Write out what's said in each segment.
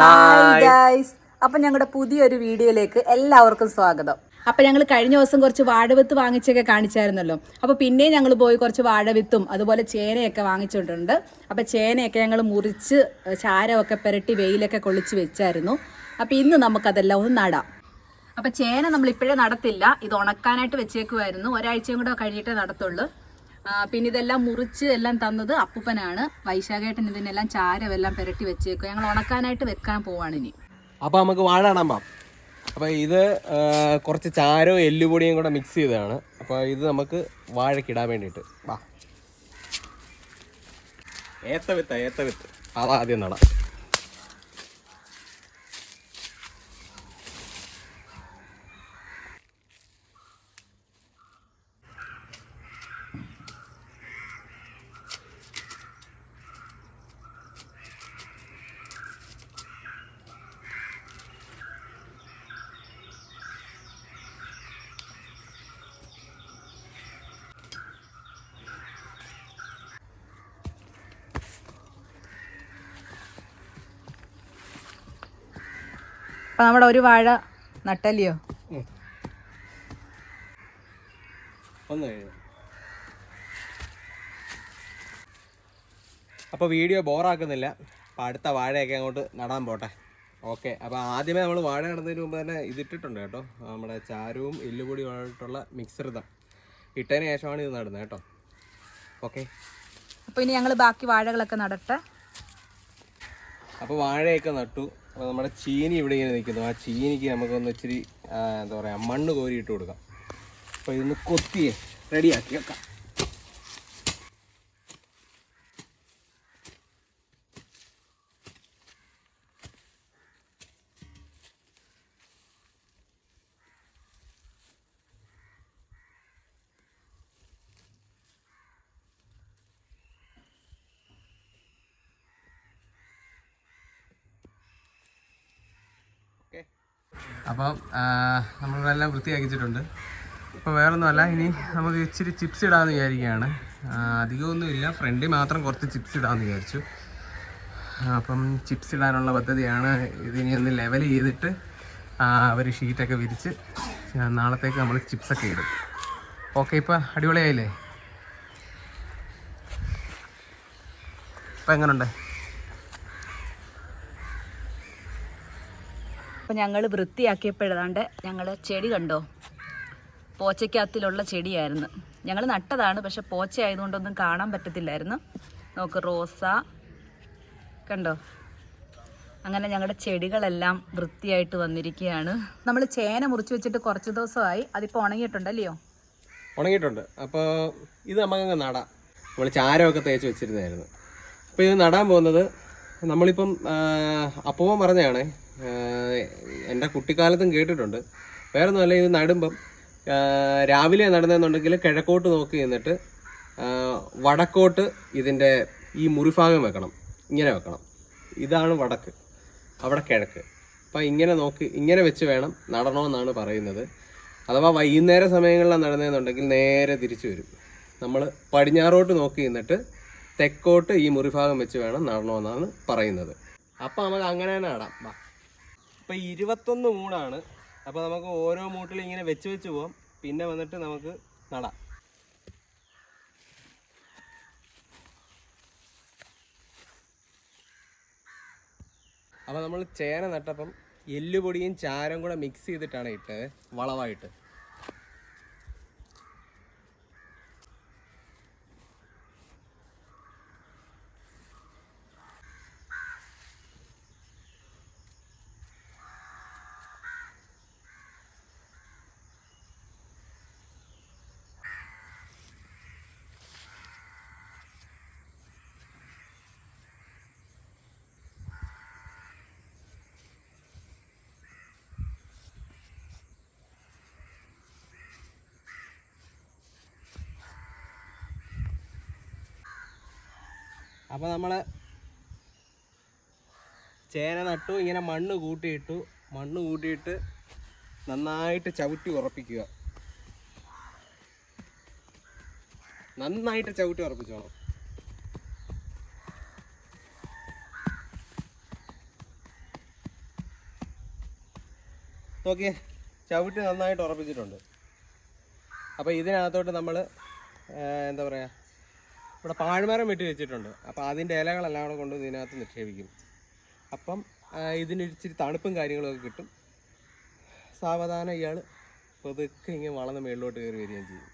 Hi guys അപ്പൊ ഞങ്ങളുടെ പുതിയൊരു വീഡിയോയിലേക്ക് എല്ലാവർക്കും സ്വാഗതം. അപ്പൊ ഞങ്ങൾ കഴിഞ്ഞ ദിവസം കുറച്ച് വാഴവിത്ത് വാങ്ങിച്ചൊക്കെ കാണിച്ചായിരുന്നല്ലോ. അപ്പൊ പിന്നെയും ഞങ്ങൾ പോയി കുറച്ച് വാഴവിത്തും അതുപോലെ ചേനയൊക്കെ വാങ്ങിച്ചിട്ടുണ്ട് അപ്പൊ ചേനയൊക്കെ ഞങ്ങൾ മുറിച്ച് ചാരമൊക്കെ പുരട്ടി വെയിലൊക്കെ കൊള്ളിച്ച് വെച്ചായിരുന്നു. അപ്പൊ ഇന്ന് നമുക്കതെല്ലാം ഒന്ന് നടാം. അപ്പൊ ചേന നമ്മൾ ഇപ്പോഴേ നടത്തില്ല. ഇത് ഉണക്കാനായിട്ട് വെച്ചേക്കുമായിരുന്നു ഒരാഴ്ചയും കൂടെ കഴിഞ്ഞിട്ടേ നടത്തുള്ളൂ. പിന്നെ ഇതെല്ലാം മുറിച്ച് എല്ലാം തന്നത് അപ്പൂപ്പനാണ്. വൈശാഖേട്ടൻ ഇതിനെല്ലാം ചാരമെല്ലാം പുരട്ടി വെച്ചേക്കും. ഞങ്ങൾ ഉണക്കാനായിട്ട് വെക്കാൻ പോവാണ് ഇനി. അപ്പോൾ നമുക്ക് വാഴ അപ്പൊ അപ്പോൾ ഇത് കുറച്ച് ചാരവും എല്ലുപൊടിയും കൂടെ മിക്സ് ചെയ്തതാണ്. അപ്പോൾ ഇത് നമുക്ക് വാഴക്കിടാൻ വേണ്ടിട്ട് വാ. ഏത്ത വിത്ത ഏത്ത വിത്ത് അതാ ആദ്യം നടാം. അപ്പൊ നമ്മുടെ ഒരു വാഴ നട്ടല്ലയോ? അപ്പൊ അപ്പോൾ വീഡിയോ ബോറാക്കുന്നില്ല. അപ്പോൾ അടുത്ത വാഴയൊക്കെ അങ്ങോട്ട് നടാൻ പോട്ടെ. ഓക്കെ അപ്പോൾ ആദ്യമേ നമ്മൾ വാഴ നടന്നതിന് മുമ്പ് തന്നെ ഇതിട്ടിട്ടുണ്ട് കേട്ടോ. നമ്മുടെ ചാരവും എല്ലുപൊടിയുമായിട്ടുള്ള മിക്സൃതം ഇട്ടതിന് ശേഷമാണ് ഇത് നടുന്നത് കേട്ടോ. ഓക്കെ. അപ്പൊ ഇനി ഞങ്ങൾ ബാക്കി വാഴകളൊക്കെ നടട്ടെ. അപ്പോൾ വാഴയൊക്കെ നട്ടു. അപ്പോൾ നമ്മുടെ ചീനി ഇവിടെ ഇങ്ങനെ നിൽക്കുന്നു. ആ ചീനിക്ക് നമുക്കൊന്ന് ഇച്ചിരി എന്താ പറയുക മണ്ണ് കോരിയിട്ട് കൊടുക്കാം. അപ്പോൾ ഇതൊന്ന് കൊത്തിയേ റെഡിയാക്കി വെക്കാം. അപ്പം നമ്മളെല്ലാം വൃത്തിയാക്കിച്ചിട്ടുണ്ട് അപ്പോൾ വേറൊന്നുമല്ല ഇനി നമുക്ക് ഇച്ചിരി ചിപ്സ് ഇടാമെന്ന് വിചാരിക്കുകയാണ്. അധികമൊന്നുമില്ല. ഫ്രണ്ടിൽ മാത്രം കുറച്ച് ചിപ്സ് ഇടാമെന്ന് വിചാരിച്ചു. അപ്പം ചിപ്സ് ഇടാനുള്ള പദ്ധതിയാണ് ഇതിനി ഒന്ന് ലെവൽ ചെയ്തിട്ട് അവർ ഷീറ്റൊക്കെ വിരിച്ച് നാളത്തേക്ക് നമ്മൾ ചിപ്സൊക്കെ ഇടും. ഓക്കെ ഇപ്പോൾ അടിപൊളിയായില്ലേ? ഇപ്പം എങ്ങനെയുണ്ട് അപ്പൊ ഞങ്ങൾ വൃത്തിയാക്കിയപ്പോഴാണ്ട് ഞങ്ങൾ ചെടി കണ്ടോ? പോച്ചയ്ക്കകത്തിലുള്ള ചെടിയായിരുന്നു. ഞങ്ങൾ നട്ടതാണ് പക്ഷെ പോച്ച ആയതുകൊണ്ടൊന്നും കാണാൻ പറ്റത്തില്ലായിരുന്നു. നോക്ക് റോസ കണ്ടോ? അങ്ങനെ ഞങ്ങളുടെ ചെടികളെല്ലാം വൃത്തിയായിട്ട് വന്നിരിക്കുകയാണ്. നമ്മൾ ചേന മുറിച്ച് വെച്ചിട്ട് കുറച്ച് ദിവസമായി. അതിപ്പോൾ ഉണങ്ങിയിട്ടുണ്ടല്ലയോ? ഉണങ്ങിയിട്ടുണ്ട്. അപ്പോൾ ഇത് നമുക്കങ്ങ് നടാം. നമ്മൾ ചാരമൊക്കെ തേച്ച് വെച്ചിരുന്നായിരുന്നു അപ്പോൾ ഇത് നടാൻ പോകുന്നത് നമ്മളിപ്പം അപ്പവും പറഞ്ഞതാണ് എന്റെ കുട്ടിക്കാലത്തും കേട്ടിട്ടുണ്ട്. വേറെ ഒന്നുമല്ല ഇത് നടുമ്പം രാവിലെ നടന്നെന്നുണ്ടെങ്കിൽ കിഴക്കോട്ട് നോക്കി നിന്നിട്ട് വടക്കോട്ട് ഇതിന്റെ ഈ മുറിഭാഗം വെക്കണം. ഇങ്ങനെ വെക്കണം. ഇതാണ് വടക്ക്. അവിടെ കിഴക്ക്. അപ്പം ഇങ്ങനെ നോക്കി ഇങ്ങനെ വെച്ച് വേണം നടണമെന്നാണ് പറയുന്നത്. അഥവാ വൈകുന്നേര സമയങ്ങളിലാണ് നടന്നതെന്നുണ്ടെങ്കിൽ നേരെ തിരിച്ചു വരും. നമ്മൾ പടിഞ്ഞാറോട്ട് നോക്കി നിന്നിട്ട് തെക്കോട്ട് ഈ മുറിഭാഗം വെച്ച് വേണം നടണമെന്നാണ് പറയുന്നത്. അപ്പം നമുക്ക് അങ്ങനെ തന്നെ നടാം. ഇപ്പം ഇരുപത്തൊന്ന് മൂടാണ് അപ്പോൾ നമുക്ക് ഓരോ മൂട്ടിൽ ഇങ്ങനെ വെച്ച് വെച്ച് പോവാം. പിന്നെ വന്നിട്ട് നമുക്ക് നടാം. അപ്പോൾ നമ്മൾ ചേന നട്ടപ്പം എല്ലുപൊടിയും ചാരം കൂടെ മിക്സ് ചെയ്തിട്ടാണ് ഇട്ടത് വളമായിട്ട്. അപ്പോൾ നമ്മൾ ചേന നട്ടു ഇങ്ങനെ മണ്ണ് കൂട്ടിയിട്ടു മണ്ണ് കൂട്ടിയിട്ട് നന്നായിട്ട് ചവിട്ടി ഉറപ്പിക്കുക. നന്നായിട്ട് ചവിട്ടി ഉറപ്പിച്ചോണം നോക്കിയേ ചവിട്ടി നന്നായിട്ട് ഉറപ്പിച്ചിട്ടുണ്ട്. അപ്പോൾ ഇതിനകത്തോട്ട് നമ്മൾ എന്താ പറയുക ഇവിടെ പാഴ്മരം വെട്ടി വെച്ചിട്ടുണ്ട്. അപ്പോൾ അതിന്റെ ഇലകളെല്ലാം കൂടെ കൊണ്ട് ഇതിനകത്ത് നിക്ഷേപിക്കും. അപ്പം ഇതിന് ഇച്ചിരി തണുപ്പും കാര്യങ്ങളൊക്കെ കിട്ടും. സാവധാനം ഇയാൾ പതുക്കെ ഇങ്ങനെ വളർന്ന് മേളിലോട്ട് കയറി വരികയും ചെയ്യും.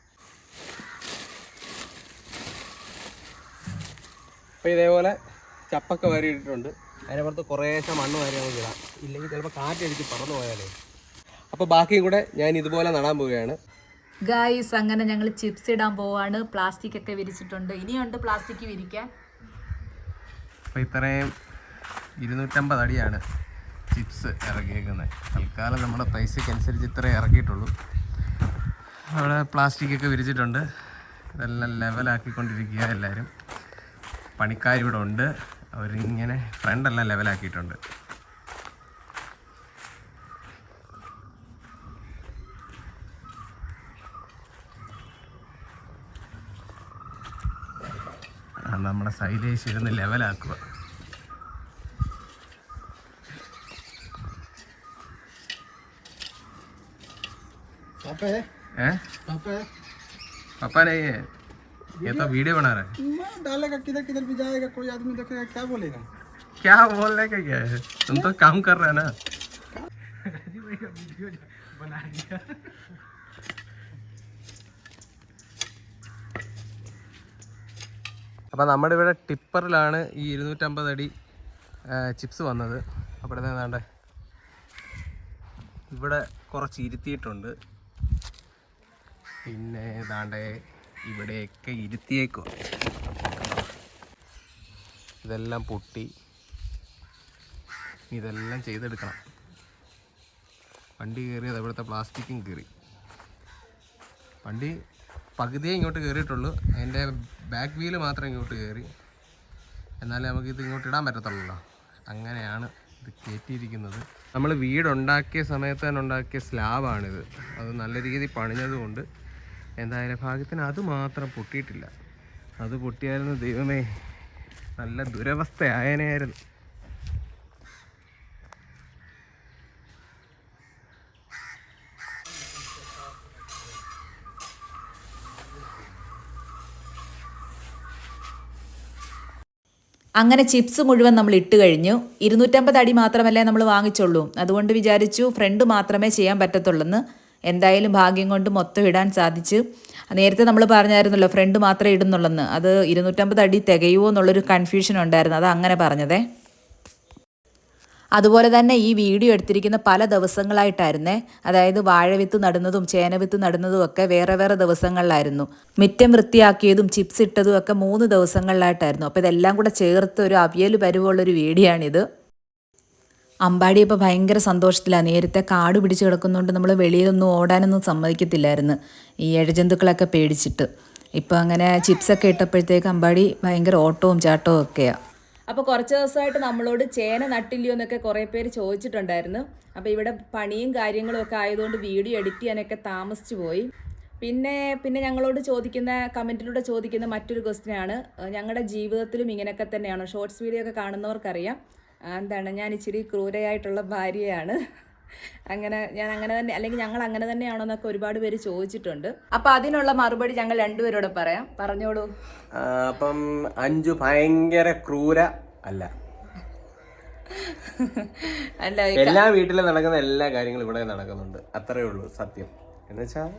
അപ്പോൾ ഇതേപോലെ ചപ്പൊക്കെ വാരിയിട്ടിട്ടുണ്ട്. അതിനപ്പുറത്ത് കുറേശ്ശെ മണ്ണ് വരെ നമുക്ക് ഇടാം. ഇല്ലെങ്കിൽ ചിലപ്പോൾ കാറ്റടിച്ച് പറന്നു പോയാലേ. അപ്പോൾ ബാക്കിയും കൂടെ ഞാൻ ഇതുപോലെ നടാൻ പോവുകയാണ്. ഗായ്സ് അങ്ങനെ ഞങ്ങൾ ചിപ്സ് ഇടാൻ പോവാണ്. പ്ലാസ്റ്റിക് ഒക്കെ വിരിച്ചിട്ടുണ്ട്. ഇനിയുണ്ട് പ്ലാസ്റ്റിക് വിരിക്കാൻ. അപ്പോൾ ഇത്രയും ഇരുന്നൂറ്റമ്പത് അടിയാണ് ചിപ്സ് ഇറക്കിയേക്കുന്നത്. തൽക്കാലം നമ്മുടെ പൈസയ്ക്ക് അനുസരിച്ച് ഇത്രേ ഇറക്കിയിട്ടുള്ളൂ. അവിടെ പ്ലാസ്റ്റിക് ഒക്കെ വിരിച്ചിട്ടുണ്ട്. ഇതെല്ലാം ലെവലാക്കിക്കൊണ്ടിരിക്കുക എല്ലാവരും പണിക്കാരിവിടെ ഉണ്ട്. അവരിങ്ങനെ ഫ്രണ്ടെല്ലാം ലെവലാക്കിയിട്ടുണ്ട് ആ, നമ്മുടെ സൈലേഷ് ഇരുന്ന് ലെവലാക്കുക पापा है हैं पापा है पापा नहीं है ये तो वीडियो बना रहा है मैं डालेगा किधर किधर भी जाएगा कोई आदमी देखेगा क्या बोलेगा क्या बोलने का क्या है तुम तो काम कर रहे हो ना അപ്പോൾ നമ്മുടെ ഇവിടെ ടിപ്പറിലാണ് ഈ ഇരുന്നൂറ്റമ്പത് അടി ചിപ്സ് വന്നത്. ഇവിടെ ഏതാണ്ട് ഇവിടെ കുറച്ച് ഇരുത്തിയിട്ടുണ്ട്. പിന്നെ ഏതാണ്ട് ഇവിടെയൊക്കെ ഇരുത്തിയേക്കും ഇതെല്ലാം പൊട്ടി. ഇതെല്ലാം ചെയ്തെടുക്കണം. വണ്ടി കയറിയത് ഇവിടുത്തെ പ്ലാസ്റ്റിക്കും കയറി വണ്ടി പകുതിയേ ഇങ്ങോട്ട് കയറിയിട്ടുള്ളൂ. അതിന്റെ ബാക്ക് വീൽ മാത്രം ഇങ്ങോട്ട് കയറി. എന്നാലേ നമുക്ക് ഇത് ഇങ്ങോട്ട് ഇടാൻ പറ്റത്തുള്ളൂ അങ്ങനെയാണ് ഇത് കയറ്റിയിരിക്കുന്നത് നമ്മൾ വീടുണ്ടാക്കിയ സമയത്ത് തന്നെ ഉണ്ടാക്കിയ സ്ലാബാണിത്. അത് നല്ല രീതിയിൽ പണിഞ്ഞതുകൊണ്ട് എന്തായാലും ഭാഗ്യത്തിന് അത് മാത്രം പൊട്ടിയിട്ടില്ല. അത് പൊട്ടിയായിരുന്നു ദൈവമേ. നല്ല ദുരവസ്ഥയായനായിരുന്നു അങ്ങനെ ചിപ്സ് മുഴുവൻ നമ്മൾ ഇട്ട് കഴിഞ്ഞു. ഇരുന്നൂറ്റമ്പത് അടി മാത്രമല്ലേ നമ്മൾ വാങ്ങിച്ചുള്ളൂ. അതുകൊണ്ട് വിചാരിച്ചു ഫ്രണ്ട് മാത്രമേ ചെയ്യാൻ പറ്റത്തുള്ളെന്ന്. എന്തായാലും ഭാഗ്യം കൊണ്ട് മൊത്തം ഇടാൻ സാധിച്ചു. നേരത്തെ നമ്മൾ പറഞ്ഞായിരുന്നല്ലോ ഫ്രണ്ട് മാത്രമേ ഇടുന്നുള്ളെന്ന്. അത് ഇരുന്നൂറ്റമ്പത് അടി തികയുമോ എന്നുള്ളൊരു കൺഫ്യൂഷൻ ഉണ്ടായിരുന്നു. അത് അങ്ങനെ പറഞ്ഞതേ. അതുപോലെ തന്നെ ഈ വീഡിയോ എടുത്തിരിക്കുന്ന പല ദിവസങ്ങളായിട്ടായിരുന്നേ. അതായത് വാഴവിത്ത് നടുന്നതും ചേനവിത്ത് നടുന്നതും ഒക്കെ വേറെ വേറെ ദിവസങ്ങളിലായിരുന്നു. മിറ്റം വൃത്തിയാക്കിയതും ചിപ്സ് ഇട്ടതും ഒക്കെ മൂന്ന് ദിവസങ്ങളിലായിട്ടായിരുന്നു. അപ്പോൾ ഇതെല്ലാം കൂടെ ചേർത്ത് ഒരു അവിയൽ പരുവുള്ളൊരു വീഡിയോ ആണിത് അമ്പാടി ഇപ്പോൾ ഭയങ്കര സന്തോഷത്തിലാണ് നേരത്തെ കാട് പിടിച്ച് കിടക്കുന്നതുകൊണ്ട് നമ്മൾ വെളിയിലൊന്നും ഓടാനൊന്നും സമ്മതിക്കത്തില്ലായിരുന്നു. ഈ ഇഴജന്തുക്കളൊക്കെ പേടിച്ചിട്ട്. ഇപ്പോൾ അങ്ങനെ ചിപ്സൊക്കെ ഇട്ടപ്പോഴത്തേക്ക് അമ്പാടി ഭയങ്കര ഓട്ടവും ചാട്ടവും ഒക്കെയാണ് അപ്പോൾ കുറച്ച് ദിവസമായിട്ട് നമ്മളോട് ചേന നട്ടില്ലയോ എന്നൊക്കെ കുറേ പേര് ചോദിച്ചിട്ടുണ്ടായിരുന്നു. അപ്പോൾ ഇവിടെ പണിയും കാര്യങ്ങളും ഒക്കെ ആയതുകൊണ്ട് വീഡിയോ എഡിറ്റ് ചെയ്യാനൊക്കെ താമസിച്ചു പോയി. പിന്നെ പിന്നെ ഞങ്ങളോട് ചോദിക്കുന്ന കമന്റിലൂടെ ചോദിക്കുന്ന മറ്റൊരു ക്വസ്റ്റ്യൻ ആണ്. ഞങ്ങളുടെ ജീവിതത്തിലും ഇങ്ങനെയൊക്കെ തന്നെയാണ്? ഷോർട്സ് വീഡിയോ ഒക്കെ കാണുന്നവർക്കറിയാം. എന്താണ്? ഞാൻ ഇച്ചിരി ക്രൂരയായിട്ടുള്ള ഭാര്യയാണ്. അങ്ങനെ ഞാൻ അങ്ങനെ തന്നെ അല്ലെങ്കിൽ ഞങ്ങൾ അങ്ങനെ തന്നെയാണോ എന്നൊക്കെ ഒരുപാട് പേര് ചോദിച്ചിട്ടുണ്ട്. അപ്പൊ അതിനുള്ള മറുപടി ഞങ്ങൾ രണ്ടുപേരോട് പറയാം. പറഞ്ഞോളൂ. അപ്പം അഞ്ചു ഭയങ്കര ക്രൂര അല്ല. അല്ല എല്ലാ വീട്ടിലും നടക്കുന്ന എല്ലാ കാര്യങ്ങളും ഇവിടെ നടക്കുന്നുണ്ട്. അത്രേ ഉള്ളൂ സത്യം. എന്നുവെച്ചാൽ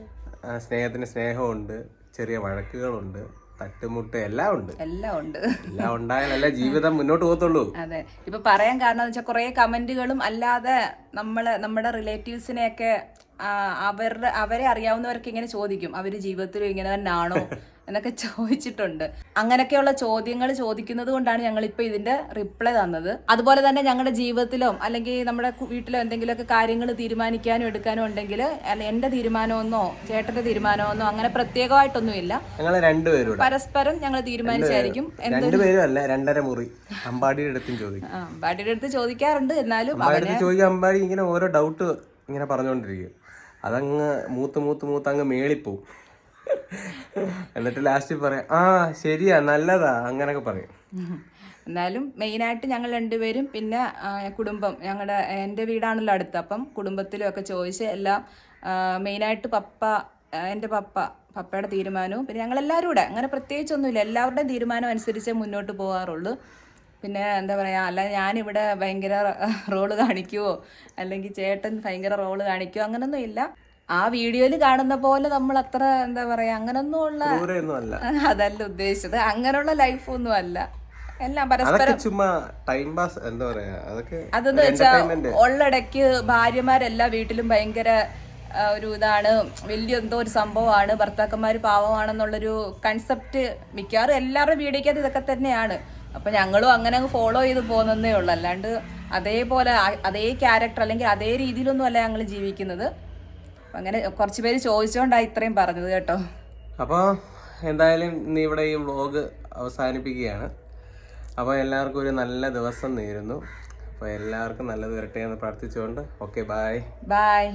സ്നേഹത്തിന് സ്നേഹമുണ്ട് ചെറിയ വഴക്കുകളുണ്ട്. തട്ടുമുട്ട് എല്ലാം ഉണ്ട്. എല്ലാം ഉണ്ട്. എല്ലാം ഉണ്ടായാലല്ല ജീവിതം മുന്നോട്ട് പോകത്തുള്ളൂ. അതെ. ഇപ്പൊ പറയാൻ കാരണം എന്ന് വെച്ചാൽ കുറെ കമന്റുകളും അല്ലാതെ നമ്മൾ നമ്മുടെ റിലേറ്റീവ്സിനെയൊക്കെ അവരുടെ അവരെ അറിയാവുന്നവർക്ക് ഇങ്ങനെ ചോദിക്കും. അവർ ജീവിതത്തിൽ ഇങ്ങനെ തന്നെയാണോ എന്നൊക്കെ ചോദിച്ചിട്ടുണ്ട്. അങ്ങനെയൊക്കെയുള്ള ചോദ്യങ്ങൾ ചോദിക്കുന്നത് കൊണ്ടാണ് ഞങ്ങൾ ഇപ്പൊ ഇതിന്റെ റിപ്ലൈ തന്നത്. അതുപോലെ തന്നെ ഞങ്ങളുടെ ജീവിതത്തിലോ അല്ലെങ്കിൽ നമ്മുടെ വീട്ടിലോ എന്തെങ്കിലുമൊക്കെ കാര്യങ്ങൾ തീരുമാനിക്കാനും എടുക്കാനും ഉണ്ടെങ്കിൽ എന്റെ തീരുമാനമൊന്നോ ചേട്ടന്റെ തീരുമാനമൊന്നോ അങ്ങനെ പ്രത്യേകമായിട്ടൊന്നുമില്ല. ഞങ്ങൾ രണ്ടുപേരും ഇവിടെ പരസ്പരം ഞങ്ങൾ തീരുമാനിച്ചായിരിക്കും. രണ്ടുപേരും അല്ല രണ്ടര മുറി. അമ്പാടിയുടെ അടുത്തും ചോദിക്കും. ചോദിക്കാറുണ്ട്. എന്നാലും ചോദിക്കാൻ അമ്പാടി ഇങ്ങനെ ഓരോ ഡൗട്ട് ഇങ്ങനെ പറഞ്ഞുകൊണ്ടിരിക്കും അതങ്ങ് മൂത്ത് മൂത്ത് മൂത്ത് അങ്ങ് മേളിപ്പോവും. എന്നിട്ട് ലാസ്റ്റിൽ പറയാം ആ ശരിയാ നല്ലതാ അങ്ങനൊക്കെ പറയും. എന്നാലും മെയിനായിട്ട് ഞങ്ങൾ രണ്ടുപേരും പിന്നെ കുടുംബം ഞങ്ങളുടെ എന്റെ വീടാണല്ലോ അടുത്ത് അപ്പം കുടുംബത്തിലും ഒക്കെ ചോദിച്ച് എല്ലാം മെയിനായിട്ട് പപ്പ എന്റെ പപ്പ പപ്പയുടെ തീരുമാനവും പിന്നെ ഞങ്ങളെല്ലാവരും കൂടെ അങ്ങനെ പ്രത്യേകിച്ചൊന്നുമില്ല എല്ലാവരുടെയും തീരുമാനം അനുസരിച്ച് മുന്നോട്ട് പോകാറുള്ളൂ പിന്നെ എന്താ പറയുക അല്ല ഞാനിവിടെ ഭയങ്കര റോൾ കാണിക്കുവോ? അല്ലെങ്കിൽ ചേട്ടൻ ഭയങ്കര റോൾ കാണിക്കുവോ? അങ്ങനൊന്നും ഇല്ല. ആ വീഡിയോയിൽ കാണുന്ന പോലെ നമ്മൾ അത്ര എന്താ പറയാ അങ്ങനൊന്നും ഉള്ള അതല്ല ഉദ്ദേശിച്ചത്. അങ്ങനെയുള്ള ലൈഫൊന്നും അല്ല. എല്ലാം പരസ്പരം ചുമ്മാ ടൈം പാസ് എന്താ പറയാ അതൊക്കെ അതെന്ന് വെച്ചാൽ ഉള്ളടയ്ക്ക് ഭാര്യമാരെല്ലാ വീട്ടിലും ഭയങ്കര ഒരു ഇതാണ്. വലിയ എന്തോ ഒരു സംഭവമാണ്. ഭർത്താക്കന്മാർ പാവമാണെന്നുള്ളൊരു കൺസെപ്റ്റ് മിക്കവാറും എല്ലാവരുടെ വീടേക്കത് ഇതൊക്കെ തന്നെയാണ്. അപ്പം ഞങ്ങളും അങ്ങനെ അങ്ങ് ഫോളോ ചെയ്ത് പോകുന്നതേ ഉള്ളൂ. അല്ലാണ്ട് അതേപോലെ അതേ ക്യാരക്ടർ അല്ലെങ്കിൽ അതേ രീതിയിലൊന്നും അല്ല ഞങ്ങൾ ജീവിക്കുന്നത്. അങ്ങനെ കുറച്ച് പേര് ചോദിച്ചുകൊണ്ടാണ് ഇത്രയും പറഞ്ഞത് കേട്ടോ. അപ്പോൾ എന്തായാലും നീ ഇവിടെ ഈ വ്ളോഗ് അവസാനിപ്പിക്കുകയാണ്. അപ്പോൾ എല്ലാവർക്കും ഒരു നല്ല ദിവസം നേരുന്നു. അപ്പോൾ എല്ലാവർക്കും നല്ലത് വരട്ടെ എന്ന് പ്രാർത്ഥിച്ചുകൊണ്ട്. Okay bye bye